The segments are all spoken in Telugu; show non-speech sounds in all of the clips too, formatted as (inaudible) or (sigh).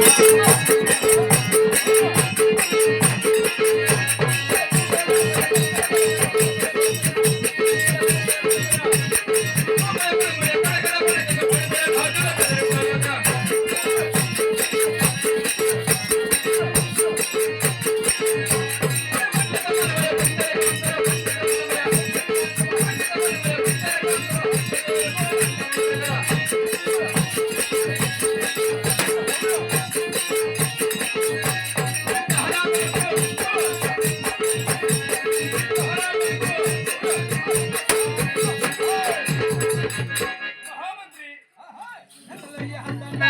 Thank you. Hallelujah.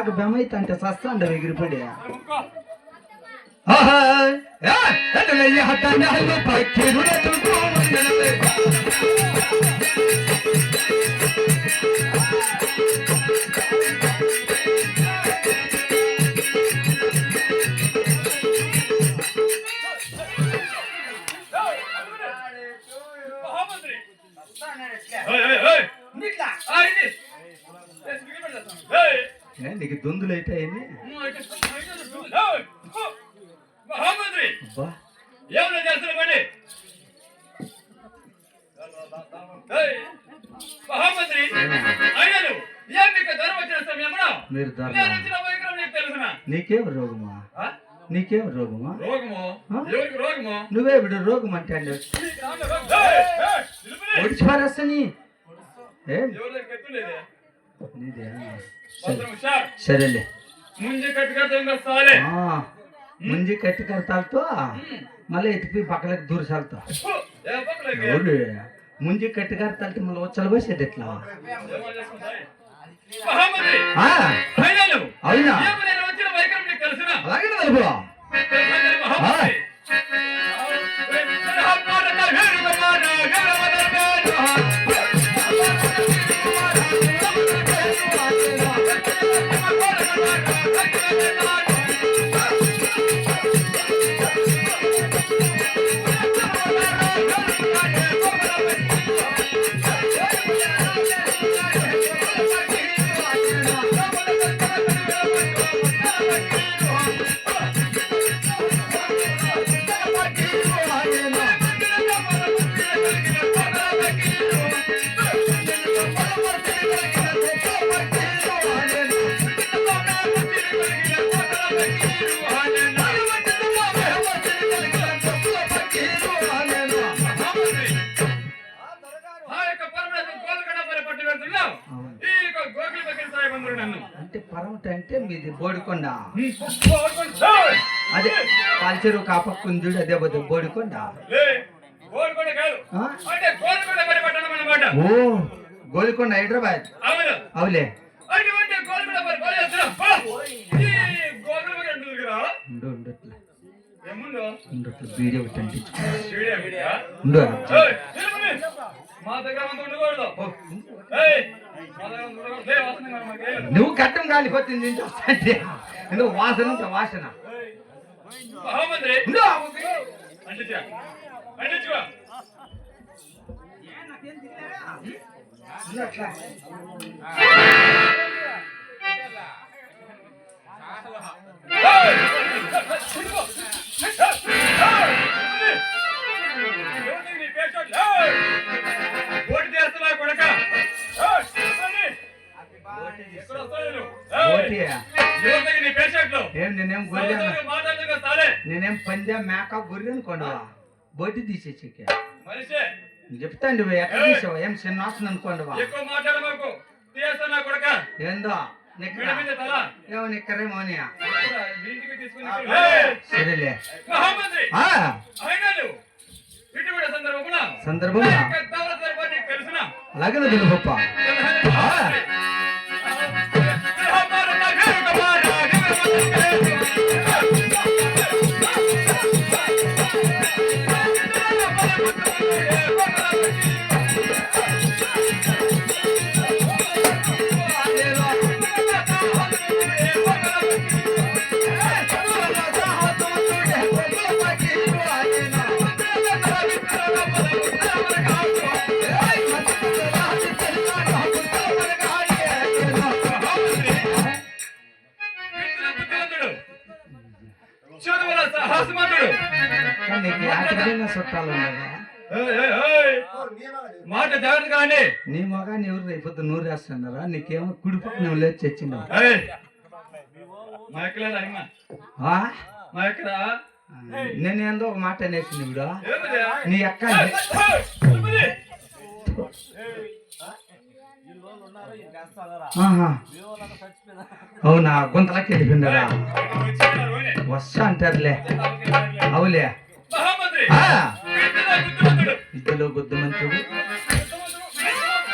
నాకు బెమైతే అంటే సస్తాండ ఎగిరిపడి మహామంత్రి వచ్చిన సమయంలో మీరు నీకు రోగమా? నీకేం రోగమా నువ్వే ఇప్పుడు రోగం అంటే అండి నీకు రాను రోగం. ఏయ్, ఏయ్, నిలుపుని. ఒడిచి పారేస్తని ఏం ఎవరి దగ్గర ఎత్తులేదే? నీదే. సరేలే. ఆ, ముంజి కట్టి కడతాలతో మళ్ళీ ఎత్తిపోయి పక్కలకు దూర సాగుతా. ముంజి కట్టి కడతాlte మళ్ళీ వచ్చలు పోసేది ఎట్లా? అవునా? అలాగే తెలుపు? ఈ గోకుల దగ్గర. అంటే పరమట అంటే మీది బోడికొండ! అదే పాల్చెరు కాపక్కుందుడు అదే పోతే బోడికొండ గోల్కొండ కాదు. ఆ? అంటే గోల్కొండ మరి పట్టణం అన్నమాట. ఓ గోల్కొండ హైదరాబాద్ అవును. అవులే అటువంటి గోల్కొండ వీడియో. మా దగ్గర ఉండకూడదు నువ్వు కట్టం కాలిపోతుంది నేను చూస్తాంటే ఎందుకు వాసన వాసన. మహామంత్రి! నేనేం గొర్రె సోదరులు మాట్లాడదుగా సాలే. నేనేం పంజా మేక గొర్రె అనుకోండి బోటి తీసేసి చెప్తాండి ఎక్కడ తీసావు? ఏం అనుకోండి మాట్లాడమాకు తీయేస్తున్నా కొడక. ఏందో? నిక్కరా. ఏమో నిక్కరేమో అని Yeah. యాటికైనా చుట్టాలు. మాట జాగ్రత్త కానీ నీ మొగాన్ని ఎవరు రేపొద్దు నూరు వేస్తున్నారా నీకేమో కుడి పక్కన నువ్వు లేచి తెచ్చినావు నేను ఏందో ఒక మాట అనేసింది ఇప్పుడు? నీ అక్క అవునా గుంతలకి వెళ్ళిపోయిందరా వచ్చినారు, ఓనే. వస్తా అంటారులే అవులే మహామంత్రి ఆ. కీర్తిలో బుద్ధిమంతుడు. ఇద్దరు బుద్ధిమంతుడు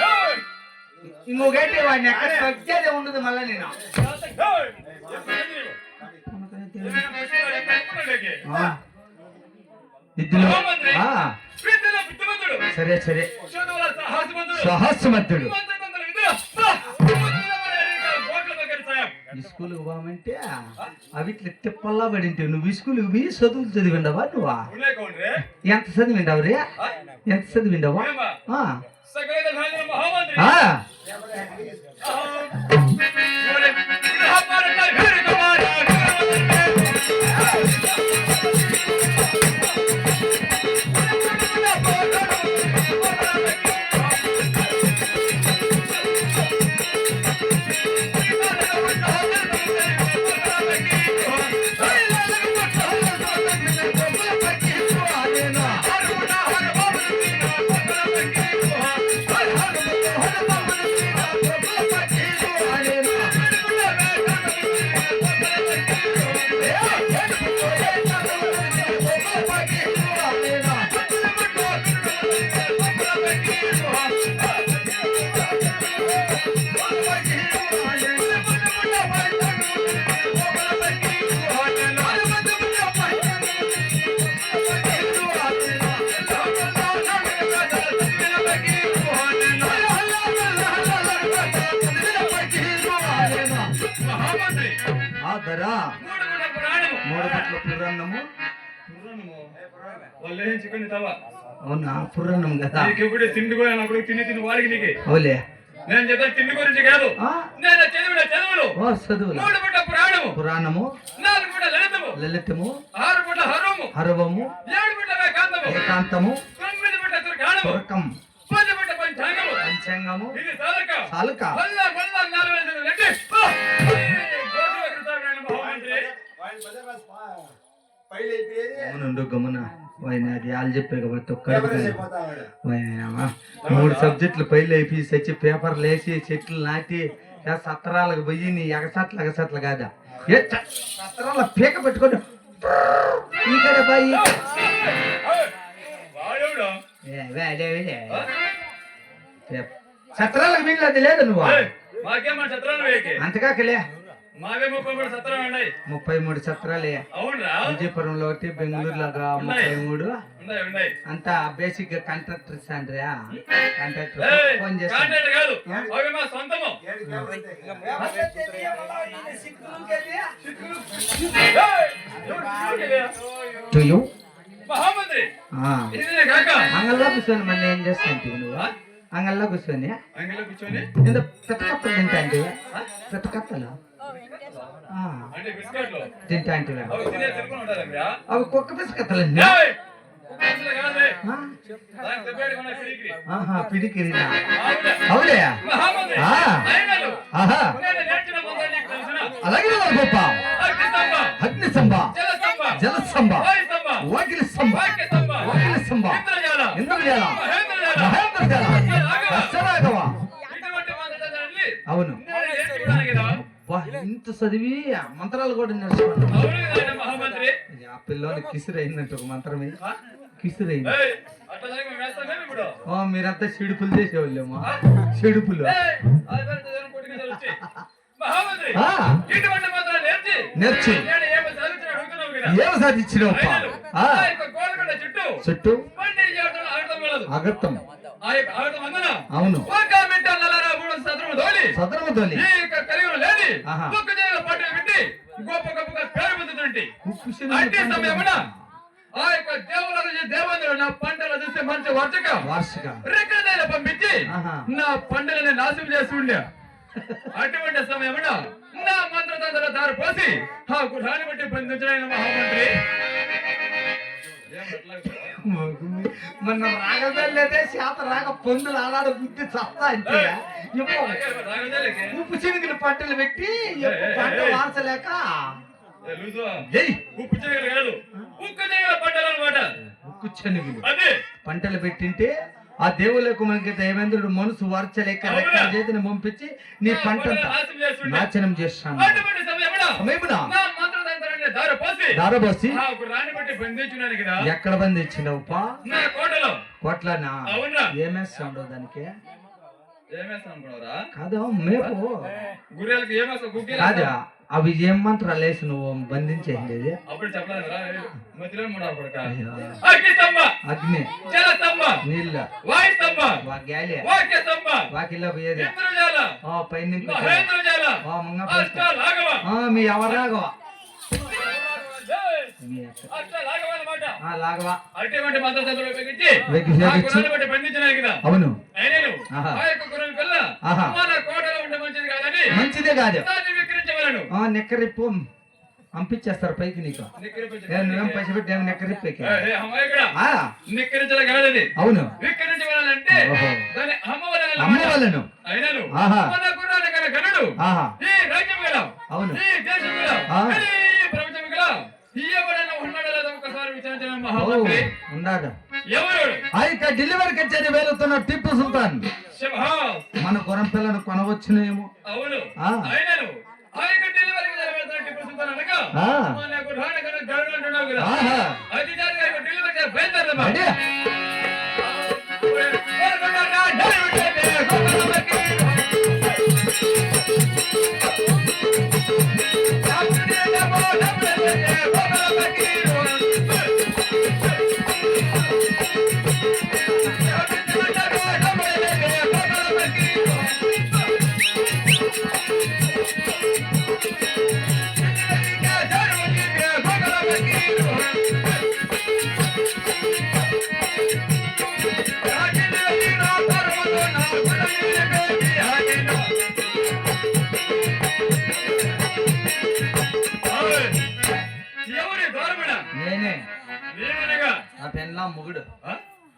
ఏయ్, ఇంకొకటి వాడిని ఎక్కడ తగ్గేదే ఉండదు మళ్ళా నేను ఏయ్, ఎప్పుడు నీవు? ఏదైనా మనుషులు ఎక్కడ అనుకున్నాడుకి? ఆ. ఇద్దరు ఆ, కీర్తిలో బుద్ధిమంతుడు. సరే సరే చదువుల సాహసమంతుడు. సహస్రమతుడు స్కూల్కి పోమంటే అవి ఇట్లా తిప్పల్లా పడింటే నువ్వు స్కూల్కి పోయి చదువులు చదివిండవా నువ్వా. ఎంత చదివిండవు రే? ఎంత చదివిండవా? మూడు పట్ల పురాణము. అవునా? పురాణం కదా. ఎప్పుడే తిండి కూడా తిని తిని వాడికి నీకు? నేను చెప్పే తిండి గురించి కాదు. ఆ? నేను చదివిన చదువులు. ఓ చదువులు. మూడు పుట్ట పురాణము. పురాణము. నాలుగు పుట్ట లలితము. లలితము. ఆరు పుట్ట హరము హరవము. ఏడు పుట్ట వేకాంతము ఏకాంతము. తొమ్మిది పుట్ట తుర్గాణము తురకం. పది పుట్ట పంచాంగము. పంచాంగము. ఇది సాధక సాలుక. వల్ల వల్ల నాలుగు గమనుండు గమన ఆయన అది వాళ్ళు చెప్పే కాబట్టి వాయనమ్మా, మూడు సబ్జెక్టులు పైలు అయిపోయి సచ్చి పేపర్లు వేసి చెట్లు నాటి సత్రాలకు పోయి నీ ఎగసట్లు ఎగసట్లు కాదా? ఏ సత్రాల పీక పెట్టుకొని ఇక్కడ పోయి. సత్రాలకు అది లేదు నువ్వు. అంతకాకలే. ముప్పై మూడు సత్రాలు విజయపురంలో ఒకటి బెంగళూరులో ముప్పై మూడు. అంతా బేసిక్గా కాంట్రాక్టర్స్ అంటారా కాంట్రాక్టర్ ఫోన్ చేస్తాను. అంగల్లో కూర్చొని మళ్ళీ ఏం చేస్తాంటి నువ్వు? అంగల్లో కూర్చొని? అంగలో కూర్చొని? పెట్టకప్పలు తింటాంటి పెట్టకప్పలు ఆ, అంటే బిస్కెట్లు తింటాంటివా అవి కుక్క బిస్కత్తలండి ఆహా పిడికిరి అవులే ఆహా అలాగే గొప్ప అగ్ని అగ్నిస్తంభ జల జలస్తంభ వాకిలి స్తంభ వాకిలి స్తంభ ఇంద్రజాల, మహేంద్రజాల. అవును ఇంత చదివి ఆ మంత్రాలు కూడా నేర్చుకున్నాను ఆ పిల్లోని కిసిరు అయిందంట ఒక మంత్రమే. ఆ? కిసిరు అయింది మీరంతా సిడుపులు చేసేవాళ్ళేమో. సిడుపులు ఏయ్, ఆ పెద్ద జనం కొట్టుకు వచ్చి. మహామంత్రి ఆ, ఇటువంటి మాత్రం నేర్చి. సాధించిన ఏం గోల్కొండ చుట్టూ అగత్తం అవును ఒక మిట్ట నల్లరా మూడు సత్రము తోలి. సదరము తోలి. ఈ యొక్క కలియుగం లేని. ఒక్క దేవ పట్టెలు పెట్టి గొప్ప గొప్పగా పేరు పొందుతుంటే అంటే పంటలు సమయమున ఆ యొక్క దేవుల దేవందుడు నా పంటలు చూస్తే మంచి వర్చక వార్షిక. రెక్కలైన పంపించి. నా పంటలని నాశనం చేసి ఉండే. (laughs) అటువంటి సమయమున నా మంత్రతంత్ర దారి పోసి ఆ గుర్రాన్ని బట్టి బంధించిన మహామంత్రి. మొన్న రాగదలేదే శాత రాగ పొందులు ఆడాడు బుద్ధి చస్తా అంటే ఉప్పు శనగలు పంటలు పెట్టి పంట ఉప్పు కాదు. ఉక్కు పంటలు అనమాట అదే! పంటలు పెట్టింటే ఆ దేవులకు మనకి దైవేంద్రుడు మనసు వార్చలేక రెక్కల చేతిని పంపించి నీ పంట నాశనం చేస్తాను. సమయమున? దారబోసి బట్టి బంధించున్నాను కదా. ఎక్కడ బంది ఇచ్చినావు పా నా కోటలో. కోట్లనా? అవునా? ఏమేస్తాడు దానికి? ఏమేస్తాను అనుకున్నారా కాదు మేపు. గుర్రెలకు ఏమేస్తా గుగ్గిల కాదా అవి ఏం మంత్రాలు వేసి నువ్వు బంధించేది అప్పుడు. అగ్ని నీళ్ళ. గాలి వాకిల్లో పోయేది. పైన నుంచి వచ్చేది. మహేంద్రజాల. ఉంటే మంచిది కాదు. నెక్కరిప్పు పంపించేస్తారు పైకి నీకు. నువ్వేం కాదది. అవును. విక్రించవాలంటే ఓహో. దాన్ని అమ్మ అమ్మవలన. వాళ్ళను అయినను ఆహా. అవును. ఈ దేశం గల ఆ. ఈ ప్రపంచం ఈ ఎవరు? ఆ యొక్క డెలివరీ కచేరీ వేలుతున్న టిప్పు సుల్తాన్. మన గురం పిల్లను కొనవచ్చునేమో అవును డెలివరీ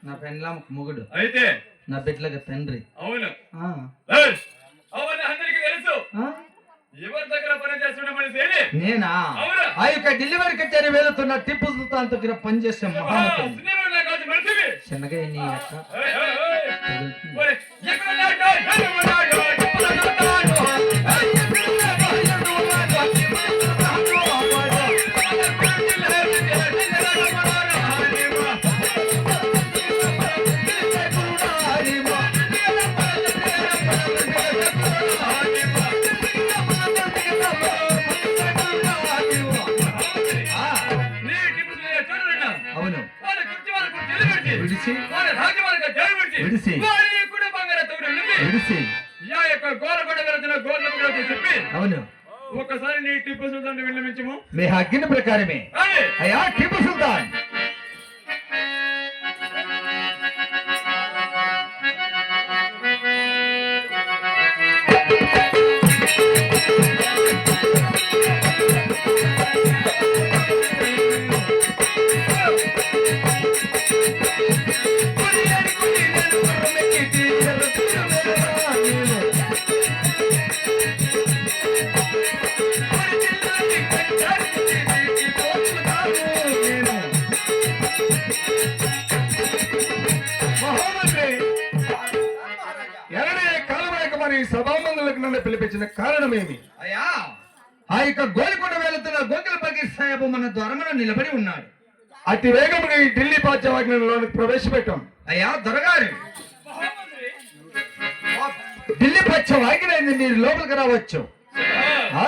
నా పెన్లా మొగుడు అయితే నా బిడ్డలకు తండ్రి అవును ఆ. ఏయ్! అవన్నీ అందరికీ తెలుసు ఆ? ఎవరి దగ్గర పని చేస్తున్న మనిషి ఏది? నేనా. ఆ యొక్క డెలివరీ కచేరీ వేలుతున్న టిప్పు సుల్తాన్ దగ్గర పనిచేసే మనిషివి. శనగయ్య నీ యొక్క విడిసి. యా యొక్క వెళుతున్న చెప్పి. అవును. ఒక్కసారి నీ టిప్పు సుల్తాన్ విన్నమించము మీ ప్రకారమే. అయ్యా టిప్పు సుల్తాన్. సభామందులకు నన్ను పిలిపించిన కారణమేమి అయ్యా! ఆ యొక్క గోల్కొండ వెళుతున్న గోకుల పకీర్ సాహెబ్ మన ద్వారమున నిలబడి ఉన్నాడు. అతి వేగంగా ఈ ఢిల్లీ పాఠ్యవాజ్ఞలోనికి ప్రవేశపెట్టాం. అయ్యా దొరగారు! ఢిల్లీ పాఠ్యవాజ్ఞ అయింది మీరు లోపలికి రావచ్చు. ఆ,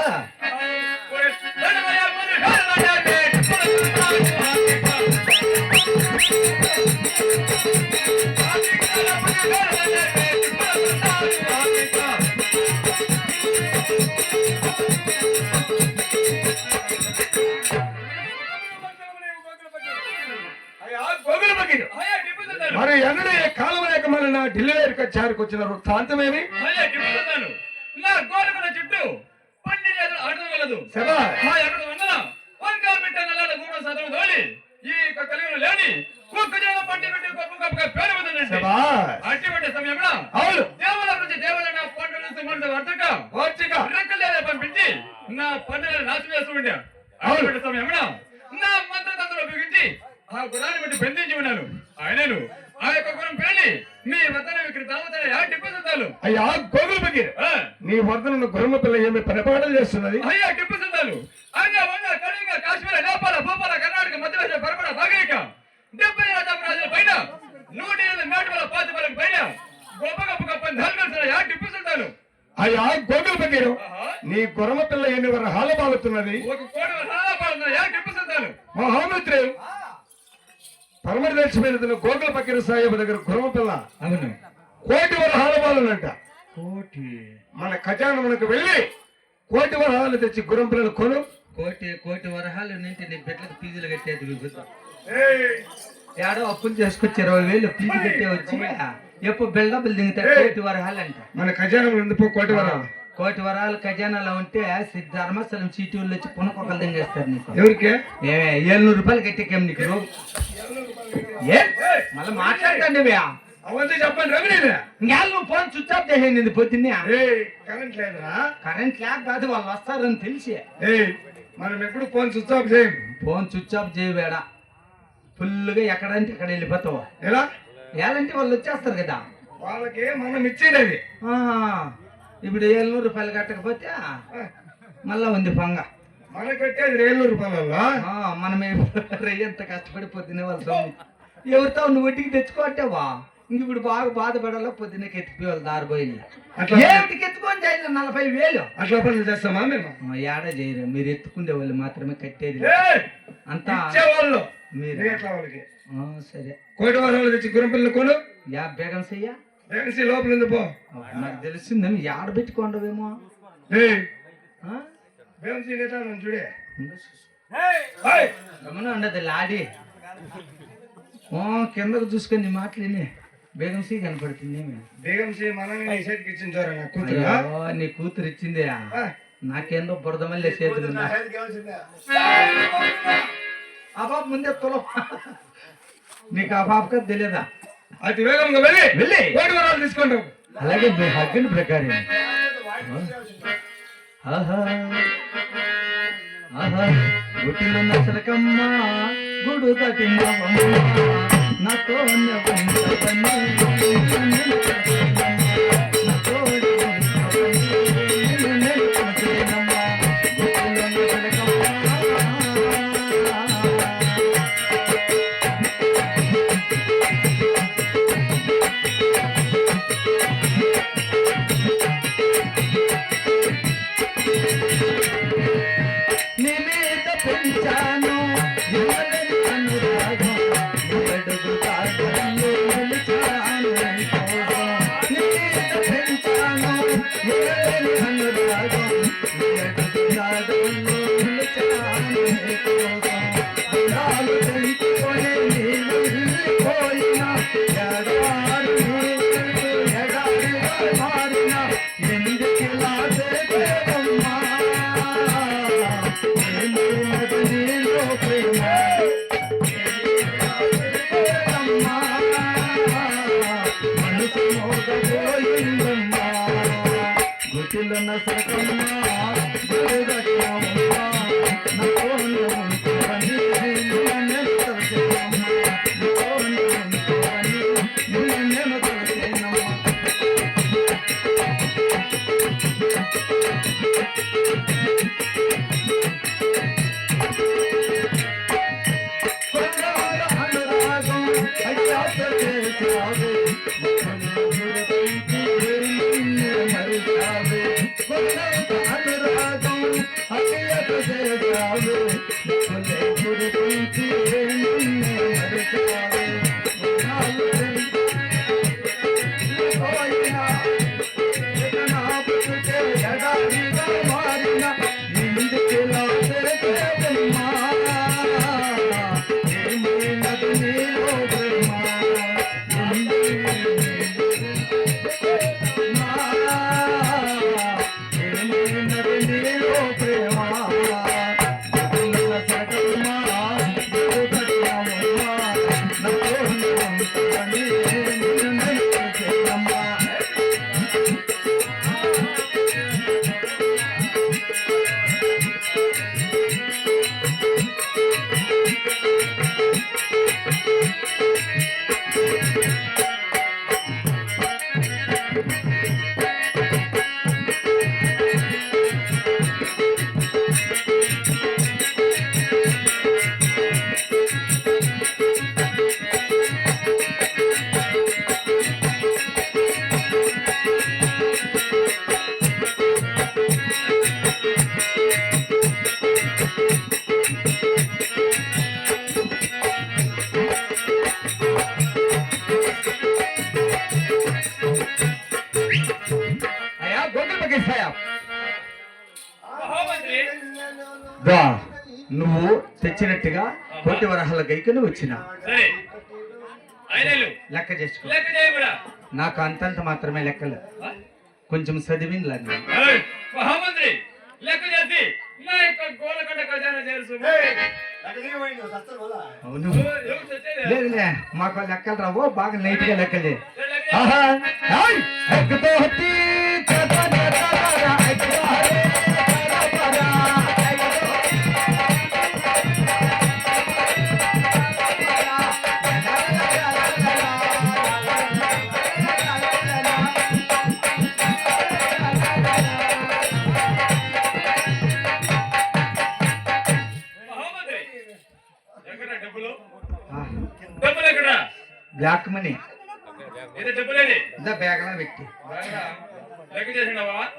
మరి ఎన్నడూ కాలం లేక మన ఢిల్లీ దగ్గరికి వచ్చారికి వచ్చిన వృత్తాంతమేమి నా గోడకుల చుట్టూ పండి ఎక్కడ వంకా పెట్ట గూడ ఈ కలిగిన లేని కుక్క పండి పెట్టి గొప్ప గొప్పగా పేరు పొందండి సభా అట్టి పట్టే సమయంలో అవును. దేవుల నుంచి దేవుల నా పంట నుంచి మన వర్తక వార్షిక రెక్కలేదే పంపించి నా పండుగను నాశనం చేస్తూ ఉండే. సమయంలో నా మంత్రతంత్రం ఉపయోగించి ఆ గురాన్ని బట్టి బంధించి ఉన్నాను. ఆయనను ఆ యొక్క గురం పేలి మీ వద్దన సంతాలు అయ్యా గోగులు బగీర్ ఆ, నీ వర్ధన గుర్రమ పిల్ల ఏమి పనిపాటలు చేస్తున్నది? అయ్యా టిప్పు సంతాలు అంగ వంగ కళింగ కాశ్మీర నేపాల భూపాల కర్ణాటక మధ్యప్రదేశ్ పరమణ భాగరిక డెబ్బై రాజ్యం రాజుల పైన నూట ఎనిమిది వల్ల పాతి వరకు పైన గొప్ప గొప్ప గొప్ప నలుగురు యా టిప్పు సంతాలు అయ్యా గోగులు బగీరు. నీ గుర్రమ పిల్ల ఎన్ని వర హాలబాలుతున్నది ఒక కోటి వరహాల పాలన యా టిప్పు సంతాలు మహామంత్రి పరమటి తెలిసిపోయిన గోగుల పక్కిన సాహెబ్ దగ్గర గుర్రమ పిల్ల. అవును. కోటి వర హాలబాలునంట కోటి. మన ఖజానమునకు వెళ్ళి కోటి వరహాలు తెచ్చి గుర్రం పిల్లలు కొను. కోటి కోటి వరహాలు నింటి నీ బిడ్డలకు ఫీజులు కట్టేది ఏడో అప్పులు చేసుకొచ్చి ఇరవై వేలు ఫీజు కట్టే వచ్చి ఎప్పుడు బిల్డప్లు దిగుతారు కోటి వరహాలు అంట మన ఖజానం ఎందుకు కోటి వరహాలు? కోటి వరాలు ఖజానాలో ఉంటే ధర్మస్థలం చీటీ వాళ్ళు వచ్చి పునకొకలు దింగేస్తారు నీకు. ఎవరికి? ఏమే ఏಳ್నూరు రూపాయలు కట్టేకేం నీకు. ఏ? మళ్ళీ మాట్లాడకండి అవన్నీ చెప్పండి రవి నేను ఇంకేళ్ళు నువ్వు ఫోన్ స్విచ్ ఆఫ్ చేసేయండి పొద్దున్నే. కరెంట్ లేదురా. కరెంట్ లేక కాదు వాళ్ళు వస్తారని తెలిసి. మనం ఎప్పుడు ఫోన్ స్విచ్ ఆఫ్ చేయం? ఫోన్ స్విచ్ ఆఫ్ చేయబేడ ఫుల్గా ఎక్కడంటే ఎక్కడ వెళ్ళిపోతావు. ఎలా? ఏలంటే వాళ్ళు వచ్చేస్తారు కదా. వాళ్ళకి మనం ఇచ్చేది ఆ, ఇప్పుడు ఏళ్ళనూరు రూపాయలు కట్టకపోతే మళ్ళా ఉంది పంగ మన కట్టేది రేళ్ళు రూపాయలలో ఆ, మనమే ఎంత కష్టపడి పొద్దునే వాళ్ళ సొమ్ము. ఎవరితో నువ్వు వడ్డీకి తెచ్చుకోవట్టావా? ఇంక ఇప్పుడు బాగా బాధపడాలో? పొద్దున్నే ఎత్తిపోవాలి దారిపోయింది ఏమిటికి ఎత్తుకొని చేయాలి నలభై వేలు. అట్లా పనులు చేస్తామా మేము? ఏడ చేయరు. మీరు ఎత్తుకునే వాళ్ళు మాత్రమే కట్టేది అంతా మీరు. సరే. కోటి వరహాలు తెచ్చి గుర్రం పిల్లలు కొను. యా బేగం సయ్యా. వేసి లోపల ఉంది పో? నాకు తెలిసిందేమో ఏడ పెట్టుకోండవేమో ఏయ్ ఆ? వేసి ఎట్లా నన్ను చూడే. గమన ఉండదు లాడి. ఓ కిందకు చూసుకొని నీ మాటలు విని. బేగం సీ కనపడుతుంది? బేగం సి మనల్ని నీ చేతికి ఇచ్చిన చూరా నా కూతురు. నీ కూతురు ఇచ్చిందే. నాకేందో బురద మళ్ళీ చేతులు. ఆ ముందే తులం. నీకు ఆ కదా తెలియదా? అతి వేగంగా వెళ్ళి వెళ్ళి. కోటి వరాలు తీసుకుంటాం. అలాగే మీ హగ్గిన ప్రకారం. ఆహా. ఆహా. గుటిలో నసలకమ్మ గుడు కట్టిందమ్మ నాతో తెచ్చినట్టుగా కోటి వరహాల గైకను వచ్చిన. లెక్క చేసుకో. నాకు అంతంత మాత్రమే లెక్కలు. కొంచెం చదివింది మహామంత్రి లెక్క చేసి నా యొక్క గోలకండ ఖజానా చేరుసు. అవును. లేదులే మాకు లెక్కలు రావు బాగా నైట్గా లెక్కలే లెక్క ఆహా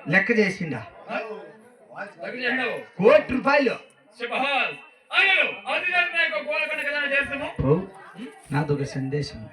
లెక్క చేసిండా? కోటి రూపాయలు. నాదొక సందేశం.